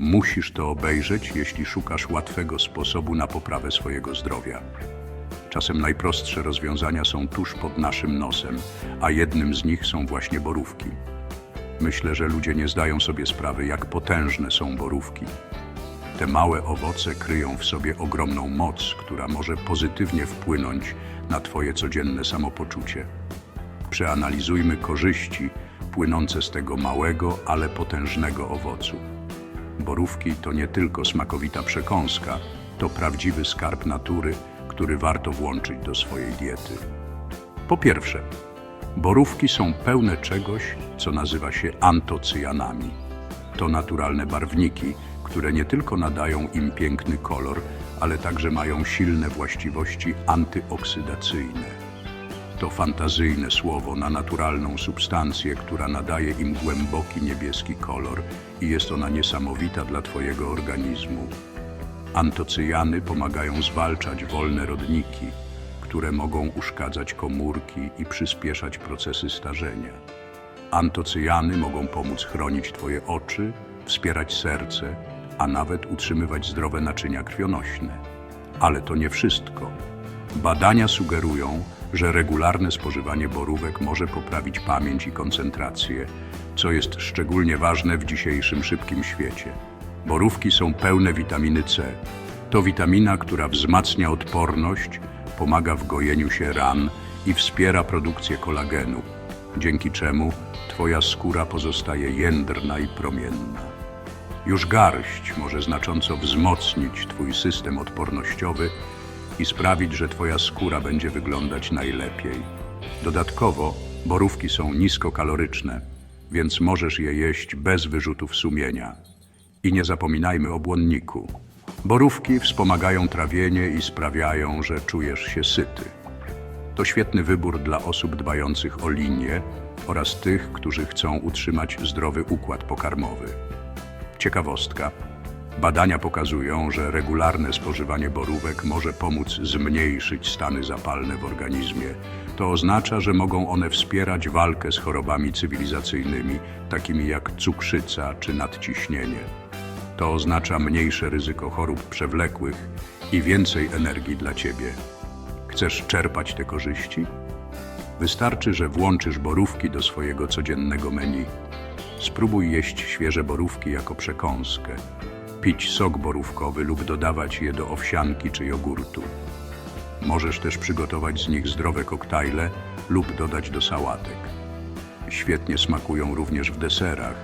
Musisz to obejrzeć, jeśli szukasz łatwego sposobu na poprawę swojego zdrowia. Czasem najprostsze rozwiązania są tuż pod naszym nosem, a jednym z nich są właśnie borówki. Myślę, że ludzie nie zdają sobie sprawy, jak potężne są borówki. Te małe owoce kryją w sobie ogromną moc, która może pozytywnie wpłynąć na Twoje codzienne samopoczucie. Przeanalizujmy korzyści płynące z tego małego, ale potężnego owocu. Borówki to nie tylko smakowita przekąska, to prawdziwy skarb natury, który warto włączyć do swojej diety. Po pierwsze, borówki są pełne czegoś, co nazywa się antocyjanami. To naturalne barwniki, które nie tylko nadają im piękny kolor, ale także mają silne właściwości antyoksydacyjne. To fantazyjne słowo na naturalną substancję, która nadaje im głęboki niebieski kolor i jest ona niesamowita dla Twojego organizmu. Antocyjany pomagają zwalczać wolne rodniki, które mogą uszkadzać komórki i przyspieszać procesy starzenia. Antocyjany mogą pomóc chronić Twoje oczy, wspierać serce, a nawet utrzymywać zdrowe naczynia krwionośne. Ale to nie wszystko. Badania sugerują, że regularne spożywanie borówek może poprawić pamięć i koncentrację, co jest szczególnie ważne w dzisiejszym szybkim świecie. Borówki są pełne witaminy C. To witamina, która wzmacnia odporność, pomaga w gojeniu się ran i wspiera produkcję kolagenu, dzięki czemu Twoja skóra pozostaje jędrna i promienna. Już garść może znacząco wzmocnić Twój system odpornościowy i sprawić, że Twoja skóra będzie wyglądać najlepiej. Dodatkowo borówki są niskokaloryczne, więc możesz je jeść bez wyrzutów sumienia. I nie zapominajmy o błonniku. Borówki wspomagają trawienie i sprawiają, że czujesz się syty. To świetny wybór dla osób dbających o linię oraz tych, którzy chcą utrzymać zdrowy układ pokarmowy. Ciekawostka. Badania pokazują, że regularne spożywanie borówek może pomóc zmniejszyć stany zapalne w organizmie. To oznacza, że mogą one wspierać walkę z chorobami cywilizacyjnymi, takimi jak cukrzyca czy nadciśnienie. To oznacza mniejsze ryzyko chorób przewlekłych i więcej energii dla Ciebie. Chcesz czerpać te korzyści? Wystarczy, że włączysz borówki do swojego codziennego menu. Spróbuj jeść świeże borówki jako przekąskę, pić sok borówkowy lub dodawać je do owsianki czy jogurtu. Możesz też przygotować z nich zdrowe koktajle lub dodać do sałatek. Świetnie smakują również w deserach,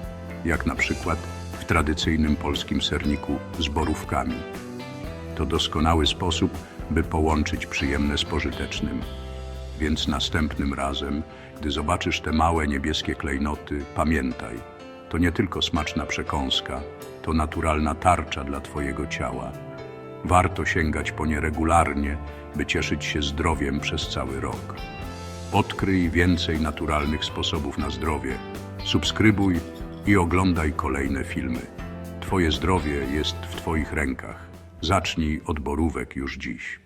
jak na przykład w tradycyjnym polskim serniku z borówkami. To doskonały sposób, by połączyć przyjemne z pożytecznym. Więc następnym razem, gdy zobaczysz te małe niebieskie klejnoty, pamiętaj, to nie tylko smaczna przekąska, to naturalna tarcza dla Twojego ciała. Warto sięgać po nie regularnie, by cieszyć się zdrowiem przez cały rok. Odkryj więcej naturalnych sposobów na zdrowie. Subskrybuj i oglądaj kolejne filmy. Twoje zdrowie jest w Twoich rękach. Zacznij od borówek już dziś.